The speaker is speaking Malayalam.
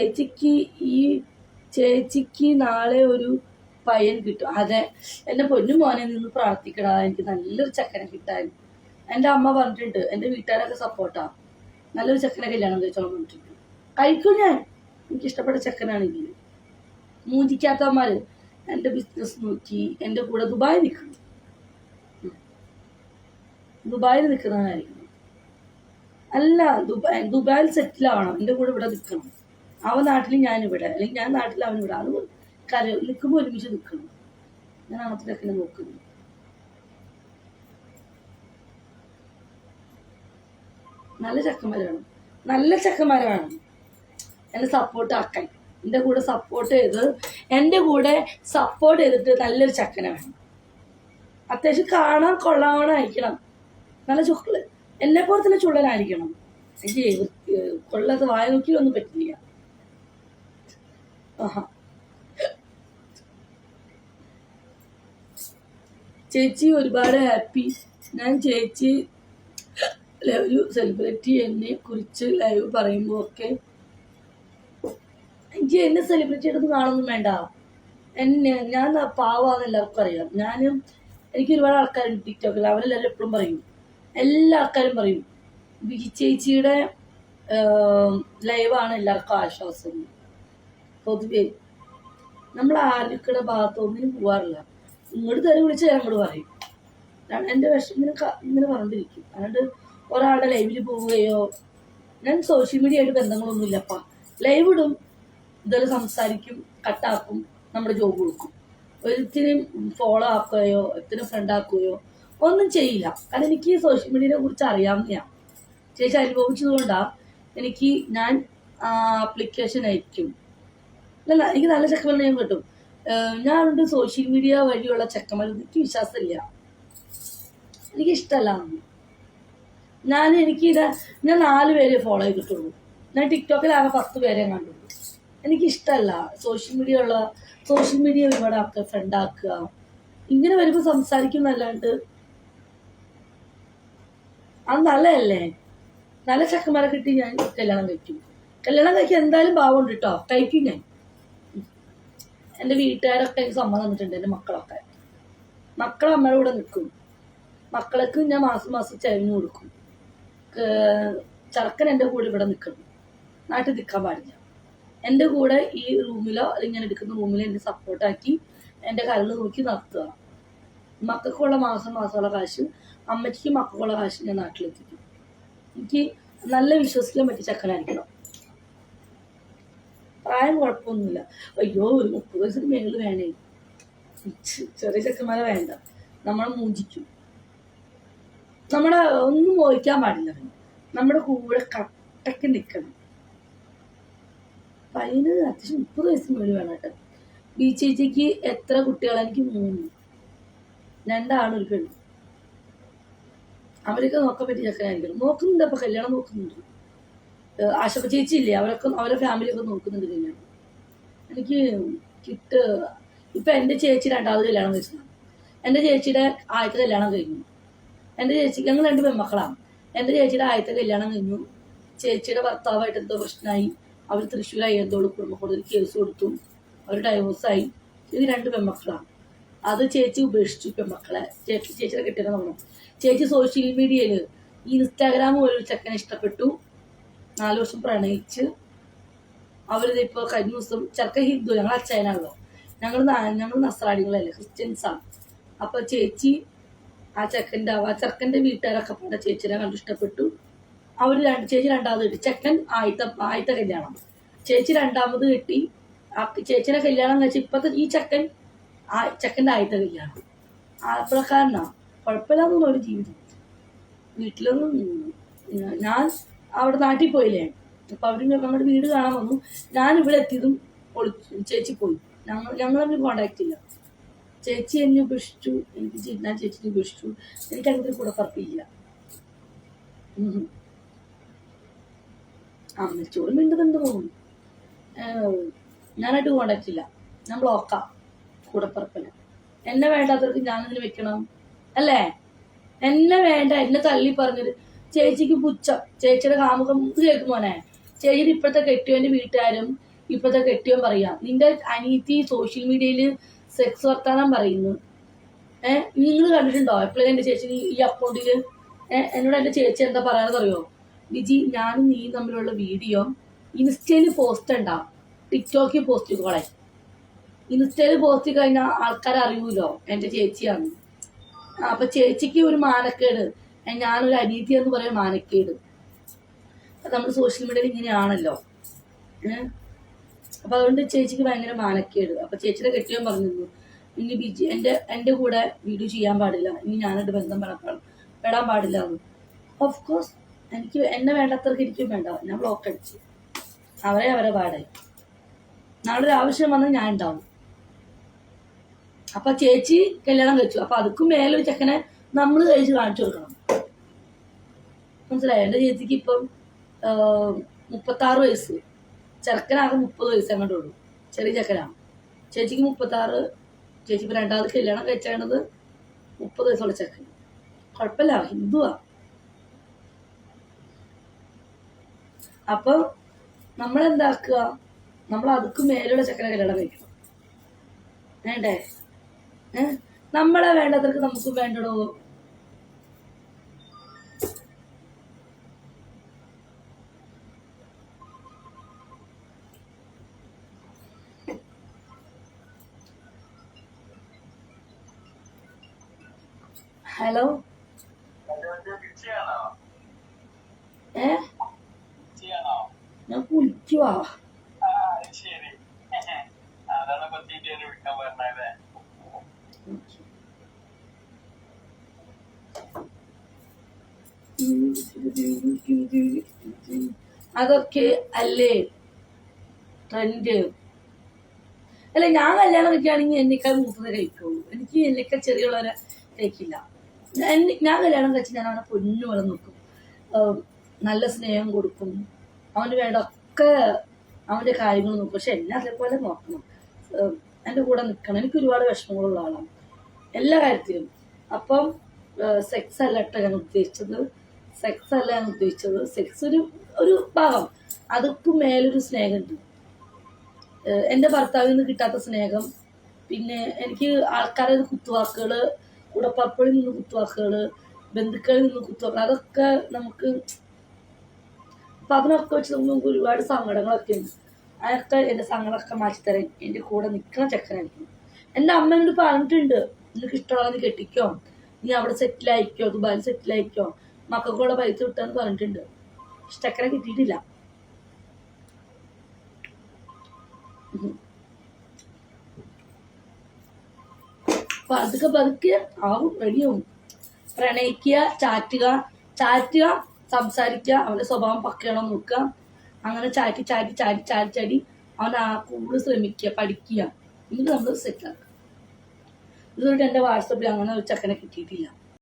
ചേച്ചിക്ക് ഈ ചേച്ചിക്ക് നാളെ ഒരു പയ്യൻ കിട്ടും. അതെ എന്റെ പൊന്നു മോനെ നിന്ന് പ്രാർത്ഥിക്കടാ. എനിക്ക് നല്ലൊരു ചക്കനെ കിട്ടാൻ. എന്റെ അമ്മ പറഞ്ഞിട്ടുണ്ട് എന്റെ വീട്ടുകാരൊക്കെ സപ്പോർട്ടാ. നല്ലൊരു ചക്കനെ കല്യാണം കഴിച്ചോളാൻ പറഞ്ഞിട്ടുണ്ട്. കഴിക്കും ഞാൻ. എനിക്ക് ഇഷ്ടപ്പെട്ട ചക്കനാണെങ്കിൽ മൂജിക്കാത്തമാര് എന്റെ ബിസിനസ് നോക്കി എന്റെ കൂടെ ദുബായ് നിൽക്കണം. ദുബായിൽ നിൽക്കുന്നതായിരിക്കണം അല്ല ദുബായ് ദുബായിൽ സെറ്റിൽ ആവണം. കൂടെ ഇവിടെ നിൽക്കണം. അവൻ നാട്ടിൽ ഞാൻ ഇവിടെ അല്ലെങ്കിൽ ഞാൻ നാട്ടിൽ അവൻ ഇവിടെ അത് കര നിൽക്കുമ്പോൾ ഒരുമിച്ച് നിൽക്കണം ഞാൻ അങ്ങനത്തെ നോക്കുന്നു. നല്ല ചക്കന്മാരാണ്. നല്ല ചക്കന്മാരാണ്. എന്നെ സപ്പോർട്ട് ആക്കാൻ. എന്റെ കൂടെ സപ്പോർട്ട് ചെയ്ത് എന്റെ കൂടെ സപ്പോർട്ട് ചെയ്തിട്ട് നല്ലൊരു ചക്കനെ വേണം. അത്യാവശ്യം കാണാൻ കൊള്ളാവണം അയക്കണം നല്ല ചുക്കൾ എന്നെ പോലെ തന്നെ ചുള്ളനായിരിക്കണം എനിക്ക് കൊള്ളത് വായ നോക്കിയൊന്നും പറ്റില്ല. ചേച്ചി ഒരുപാട് ഹാപ്പി ഞാൻ ചേച്ചി ഒരു സെലിബ്രിറ്റി എന്നെ കുറിച്ച് ലൈവ് പറയുമ്പോൾ ഒക്കെ എനിക്ക് എന്നെ സെലിബ്രിറ്റി എടുത്ത് കാണൊന്നും വേണ്ട. എന്നെ ഞാൻ പാവാന്ന് എല്ലാവർക്കും അറിയാം. ഞാനും എനിക്ക് ഒരുപാട് ആൾക്കാരുണ്ട് ടിക്ടോക്കിൽ. അവരെല്ലാവരും എപ്പോഴും പറയും. എല്ലാ ആൾക്കാരും പറയും. ചേച്ചിയുടെ ലൈവാണ് എല്ലാവർക്കും ആശ്വാസം. പൊതുവേ നമ്മൾ ആരുടെ ഭാഗത്തൊന്നിനും പോവാറില്ല. ഇങ്ങോട്ട് തെറി വിളിച്ച് ഞാൻ അങ്ങോട്ട് പറയും. ഞാൻ എന്റെ വിഷം ഇങ്ങനെ ഇങ്ങനെ പറഞ്ഞിരിക്കും അതുകൊണ്ട് ഒരാളുടെ ലൈവിൽ പോവുകയോ ഞാൻ സോഷ്യൽ മീഡിയ ആയിട്ട് ബന്ധങ്ങളൊന്നുമില്ലപ്പാ ലൈവ് ഇടും. ഇതൊരു സംസാരിക്കും കട്ടാക്കും നമ്മുടെ ജോബ് കൊടുക്കും. ഒരിത്തിനും ഫോളോ ആക്കുകയോ എത്തിനും ഫ്രണ്ട് ആക്കുകയോ ഒന്നും ചെയ്യില്ല. കാരണം എനിക്ക് സോഷ്യൽ മീഡിയയെ കുറിച്ച് അറിയാവുന്നതാണ് ചേച്ചി അനുഭവിച്ചതുകൊണ്ടാണ് എനിക്ക് ഞാൻ ആപ്ലിക്കേഷൻ അയക്കും. അല്ല എനിക്ക് നല്ല ചെക്കന്മാരെ ഞാൻ കിട്ടും ഞാൻ ഞാനുണ്ട് സോഷ്യൽ മീഡിയ വഴിയുള്ള ചെക്കന്മാർ എനിക്ക് വിശ്വാസമില്ല. എനിക്ക് ഇഷ്ടമല്ല ഞാൻ എനിക്ക് ഇത് ഞാൻ നാല് പേരെ ഫോളോ ചെയ്തിട്ടുള്ളൂ. ഞാൻ ടിക്ടോക്കിൽ ആകെ പത്ത് പേരെ കണ്ടുള്ളൂ എനിക്ക് ഇഷ്ടമല്ല സോഷ്യൽ മീഡിയ ഉള്ള സോഷ്യൽ മീഡിയ ഒരുപാട് ആക്കുക. ഇങ്ങനെ വരുമ്പോൾ സംസാരിക്കുന്നല്ലാണ്ട് അത് നല്ലതല്ലേ? നല്ല ചെക്കന്മാരെ കിട്ടി ഞാൻ കല്യാണം കഴിക്കും. കല്യാണം കഴിക്കാൻ എന്തായാലും ഭാവമുണ്ട് കേട്ടോ കഴിക്കും ഞാൻ. എന്റെ വീട്ടുകാരൊക്കെ എനിക്ക് സമ്മതം തന്നിട്ടുണ്ട് എന്റെ മക്കളൊക്കെ. മക്കൾ അമ്മയുടെ കൂടെ നിൽക്കും. മക്കൾക്ക് ഞാൻ മാസം മാസം ചെലവിന് കൊടുക്കും. ചെറുക്കൻ എന്റെ കൂടെ ഇവിടെ നിൽക്കണം. നാട്ടിൽ നിൽക്കാൻ പാടില്ല. എന്റെ കൂടെ ഈ റൂമിലോ അല്ലെങ്കിൽ ഞാൻ എടുക്കുന്ന റൂമിലോ എന്നെ സപ്പോർട്ടാക്കി എന്റെ കരൾ നോക്കി നടത്തുക. മക്കൾക്കുള്ള മാസം മാസമുള്ള കാശ് അമ്മയ്ക്ക് മക്കൾക്കുള്ള കാശ് ഞാൻ നാട്ടിലെത്തിക്കും. എനിക്ക് നല്ല വിശ്വസിക്കാൻ പറ്റിയ ചക്കനായിരിക്കണം. പ്രായം കുഴപ്പമൊന്നുമില്ല. അയ്യോ ഒരു മുപ്പത് വയസ്സിന് മേളിൽ വേണേ. ചെറിയ ചെക്കന്മാരെ വേണ്ട. നമ്മളെ മൂഞ്ചിക്കും നമ്മളെ ഒന്നും മോഹിക്കാൻ പാടില്ല. നമ്മുടെ കൂടെ കട്ടക്ക് നിൽക്കണം. പയ്യന് അത്യാവശ്യം മുപ്പത് വയസ്സിന് മേളിൽ വേണം കേട്ടോ. ബി ചേച്ചിക്ക് എത്ര കുട്ടികളെ? എനിക്ക് മൂന്ന്. രണ്ടാണ് ഒരു പെണ്ണ്. അവരൊക്കെ നോക്കാൻ പറ്റിയ ചെക്കനായിരിക്കണം. നോക്കുന്നുണ്ട് അപ്പൊ കല്യാണം നോക്കുന്നുണ്ട്. ആശപ്പ ചേച്ചി ഇല്ലേ അവരൊക്കെ അവരെ ഫാമിലിയൊക്കെ നോക്കുന്നുണ്ട് കല്യാണം എനിക്ക് കിട്ട് ഇപ്പൊ എന്റെ ചേച്ചി രണ്ടാമത് കല്യാണം കഴിച്ചതാണ് എന്റെ ചേച്ചിയുടെ ആദ്യത്തെ കല്യാണം കഴിഞ്ഞു. എന്റെ ചേച്ചി ഞങ്ങൾ രണ്ട് പെൺമക്കളാണ്. എന്റെ ചേച്ചിയുടെ ആദ്യത്തെ കല്യാണം കഴിഞ്ഞു. ചേച്ചിയുടെ ഭർത്താവായിട്ട് എന്തോ പ്രശ്നമായി. അവർ തൃശ്ശൂർ അയ്യന്തോട് കുടുംബ കോടതിയിൽ കേസ് കൊടുത്തു. അവർ ഡൈവോഴ്സായി ഇത് രണ്ട് പെൺമക്കളാണ്. അത് ചേച്ചി ഉപേക്ഷിച്ചു പെൺമക്കളെ. ചേച്ചി ചേച്ചിയുടെ കെട്ടിയത് പറഞ്ഞു ചേച്ചി സോഷ്യൽ മീഡിയയിൽ ഇൻസ്റ്റാഗ്രാം ഒരു ചെക്കനെ ഇഷ്ടപ്പെട്ടു. നാല് വർഷം പ്രണയിച്ച് അവരിത് ഇപ്പോൾ കഴിഞ്ഞ ദിവസം ചെറുക്ക ഹിന്ദു ഞങ്ങൾ അച്ഛനാണല്ലോ. ഞങ്ങൾ ഞങ്ങൾ നസ്രാടികളല്ലേ ക്രിസ്ത്യൻസാണ് അപ്പൊ ചേച്ചി ആ ചെക്കന്റെ ആ ചെറുക്കന്റെ വീട്ടുകാരൊക്കെ പാടെ ചേച്ചിനെ കണ്ടു ഇഷ്ടപ്പെട്ടു. അവർ രണ്ട് ചേച്ചി രണ്ടാമത് കിട്ടി. ചെക്കൻ ആദ്യത്തെ ആദ്യത്തെ കല്യാണം. ചേച്ചി രണ്ടാമത് കിട്ടി. ആ ചേച്ചിനെ കല്യാണം എന്ന് വെച്ചാൽ ഇപ്പത്തെ ഈ ചെക്കൻ ആ ചെക്കന്റെ ആദ്യത്തെ കല്യാണം. ആ കാരണം കുഴപ്പമില്ലാന്ന് ഒരു ജീവിതം. വീട്ടിലൊന്നും ഞാൻ അവിടെ നാട്ടിൽ പോയില്ലേ? അപ്പൊ അവർ നമ്മുടെ വീട് കാണാൻ വന്നു. ഞാൻ ഇവിടെ എത്തിയതും ചേച്ചി പോയി. ഞങ്ങൾ ഞങ്ങൾ തമ്മിൽ കോണ്ടാക്ട് ഇല്ല. ചേച്ചി എന്നെ ഉപേക്ഷിച്ചു. എനിക്ക് ഞാൻ ചേച്ചിനെ ഉപേക്ഷിച്ചു. എനിക്ക് അങ്ങനത്തെ കൂടെ പറപ്പില്ല അമ്മച്ചോട് മിണ്ടുന്നുണ്ട് തോന്നുന്നു ഞാനായിട്ട് കോണ്ടാക്ട് ഇല്ല. ഞാൻ ബ്ലോക്കാ പറപ്പില്ല എന്നെ വേണ്ടാത്തവർക്ക് ഞാനതിന് വെക്കണം? അല്ലേ? എന്നെ വേണ്ട. എന്നെ തള്ളി പറഞ്ഞത് ചേച്ചിക്ക് പുച്ഛം. ചേച്ചിയുടെ കാമുകം കേൾക്കുമോനെ കേൾക്കും മോനെ. ചേച്ചിയുടെ ഇപ്പോഴത്തെ കെട്ടിയവന്റെ വീട്ടുകാരും ഇപ്പോഴത്തെ കെട്ടിയോൻ പറയാം. നിന്റെ അനീതി സോഷ്യൽ മീഡിയയിൽ സെക്സ് വർത്താനം പറയുന്നു. ഏഹ് നിങ്ങൾ കണ്ടിട്ടുണ്ടോ? എപ്പോഴും എന്റെ ചേച്ചി ഈ അക്കൗണ്ടിൽ ഏഹ് എന്നോട് എന്റെ ചേച്ചി എന്താ പറയാനെന്ന് അറിയോ ബിജി ഞാനും നീ തമ്മിലുള്ള വീഡിയോ ഇൻസ്റ്റയിൽ പോസ്റ്റ് ഉണ്ടാവും ടിക്ടോക്കിൽ പോസ്റ്റ് ചെയ്തോളെ ഇൻസ്റ്റയിൽ പോസ്റ്റ് കഴിഞ്ഞാൽ ആൾക്കാർ അറിയൂലോ? എന്റെ ചേച്ചിയാണ് അപ്പൊ ചേച്ചിക്ക് ഒരു മാനക്കേട്. ഞാനൊരു അനീതി എന്ന് പറയാൻ മാനക്കേട്. നമ്മൾ സോഷ്യൽ മീഡിയയിൽ ഇങ്ങനെയാണല്ലോ. അപ്പൊ അതുകൊണ്ട് ചേച്ചിക്ക് ഭയങ്കര മാനക്കേട്. അപ്പൊ ചേച്ചിയുടെ കെട്ടിയോ പറഞ്ഞിരുന്നു ഇനി ബിജി എന്റെ എന്റെ കൂടെ വീഡിയോ ചെയ്യാൻ പാടില്ല. ഇനി ഞാനായിട്ട് ബന്ധം പെടാൻ പെടാൻ പാടില്ല എന്ന്. ഓഫ് കോഴ്സ് എനിക്ക് എന്നെ വേണ്ടത്രക്ക് എനിക്കും വേണ്ട. ഞാൻ ബ്ലോക്ക് അടിച്ചു. അവരെ അവരെ പാടായി. നാളെ ഒരു ആവശ്യം വന്നാൽ ഞാൻ ഉണ്ടാവും. അപ്പൊ ചേച്ചി കല്യാണം കഴിച്ചു. അപ്പൊ അതുക്കും മേലൊരു ചെക്കനെ നമ്മൾ കഴിച്ച് കാണിച്ചു കൊടുക്കണം. മനസ്സിലായോ? എന്റെ ചേച്ചിക്ക് ഇപ്പം മുപ്പത്താറ് വയസ്സ്. ചെറുക്കനാകെ മുപ്പത് വയസ്സ് അങ്ങോട്ട് ഉള്ളൂ. ചെറിയ ചെക്കനാണ്. ചേച്ചിക്ക് മുപ്പത്താറ് ചേച്ചി ഇപ്പൊ രണ്ടാമത് കല്യാണം കഴിച്ചത് മുപ്പത് വയസ്സുള്ള ചെക്കൻ. കുഴപ്പമില്ല ഹിന്ദുവാ. അപ്പൊ നമ്മളെന്താക്കുക? നമ്മൾ അതുക്കും മേലുള്ള ചെക്കനെ കല്യാണം കഴിക്കണം. വേണ്ടേ? ഏഹ് നമ്മളെ വേണ്ടത്രക്ക് നമുക്ക് വേണ്ടടോ? ഹലോ? ഏ? ഞാൻ കുളിക്കുവാ. അതൊക്കെ അല്ലേ? ട്രെൻഡ്. അല്ല ഞാൻ കല്യാണം വെക്കുകയാണെങ്കിൽ എന്നെക്കാൾ മൂത്തത് കഴിക്കുള്ളൂ. എനിക്ക് എന്നെക്കാൾ ചെറിയുള്ളവരെ കഴിക്കില്ല. ഞാൻ കല്യാണം കഴിച്ച് ഞാൻ അവനെ പൊന്നു പോലെ നോക്കും. നല്ല സ്നേഹം കൊടുക്കും. അവന് വേണ്ട ഒക്കെ അവന്റെ കാര്യങ്ങൾ നോക്കും. പക്ഷെ എന്നെ അതേപോലെ നോക്കണം. എന്റെ കൂടെ നിൽക്കണം എനിക്ക് ഒരുപാട് വിഷമങ്ങളുള്ള ആളാണ്. എല്ലാ കാര്യത്തിലും. അപ്പം സെക്സ് അല്ല കേട്ടോ ഞാൻ ഉദ്ദേശിച്ചത്. സെക്സ് അല്ല ഞാൻ ഉദ്ദേശിച്ചത്. സെക്സ് ഒരു ഒരു ഭാഗം. അതൊക്കെ മേലൊരു സ്നേഹമുണ്ട്. എന്റെ ഭർത്താവിൽ നിന്ന് കിട്ടാത്ത സ്നേഹം. പിന്നെ എനിക്ക് ആൾക്കാരുടെ കുത്തുവാക്കുകൾ കൂടപ്പറപ്പിൽ നിന്ന് കുത്തുവാക്കുകൾ ബന്ധുക്കളിൽ നിന്ന് കുത്തുവാക്കുകൾ അതൊക്കെ നമുക്ക് അപ്പൊ അതിനൊക്കെ വെച്ച് നമുക്ക് ഒരുപാട് സങ്കടങ്ങളൊക്കെ ഉണ്ട്. അതൊക്കെ എന്റെ സങ്കടമൊക്കെ മാറ്റിത്തരാൻ എന്റെ കൂടെ നിൽക്കുന്ന ചെക്കനായിരിക്കും. എന്റെ അമ്മ എന്നോട് പറഞ്ഞിട്ടുണ്ട് നിനക്ക് ഇഷ്ടമുള്ള നീ കെട്ടിക്കോ. നീ അവിടെ സെറ്റിൽ ആയിക്കോ. ദുബായിൽ സെറ്റിൽ ആയിക്കോ. മക്കൾക്കുള്ള പൈസ കിട്ടാന്ന് പറഞ്ഞിട്ടുണ്ട്. ഇഷ്ടക്കര കിട്ടിയിട്ടില്ല. പതുക്കെ പതുക്കെ ആവും റെഡിയാവും പ്രണയിക്കുക ചാറ്റുക ചാറ്റുക സംസാരിക്കുക അവന്റെ സ്വഭാവം പക്കയാണോ നോക്കുക. അങ്ങനെ ചാറ്റി ചാറ്റി ചാറ്റി ചാറ്റി ചാടി അവൻ ആ കൂടുതൽ ശ്രമിക്കുക പഠിക്കുക. എന്നിട്ട് നമ്മൾ സെറ്റാക്കുക ഇതുകൊണ്ട് എന്റെ വാട്സപ്പിൽ അങ്ങനെ ഒരു ചക്കനെ കിട്ടിയിട്ടില്ല.